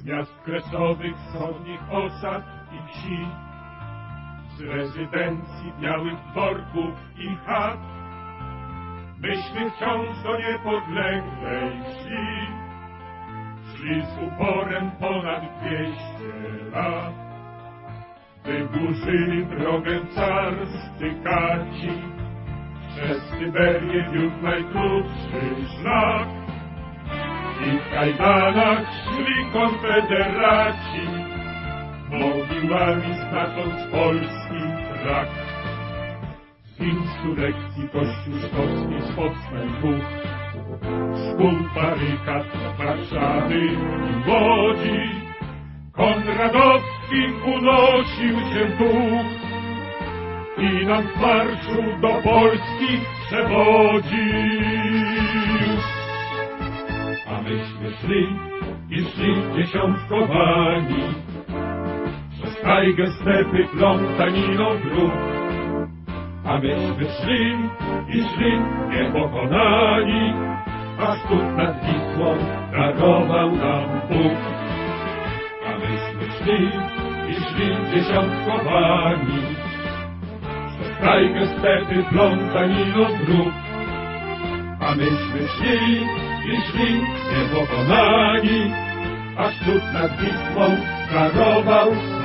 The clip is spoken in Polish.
z miast kresowych, wschodnich osad i wsi, z rezydencji białych dworków i chat. Myśmy wciąż do niepodległej wsi, szli z uporem ponad dwieście lat. Wyburzyli drogę carscy kaci, przez Syberię wiódł najkrótszy szlak. I w kajdanach szli konfederaci, mogiłami znacząc polski trak. Z insurrekcji Kościół Szkocki spocnął duch, szkół barykad Warszawy i Łodzi. Konradowski unosił się duch i nam w marszu do Polski przewodził. A myśmy szli i szli dziesiątkowani przez tajgę stepy plątaniną dróg. A myśmy szli i szli niepokonani, aż tu nad Wisłą darował nam Bóg. A myśmy szli i szli dziesiątkowani przez tajgę stepy plątaniną dróg. A myśmy szli i szli niepokonani, aż cud nad Wisłą Bóg.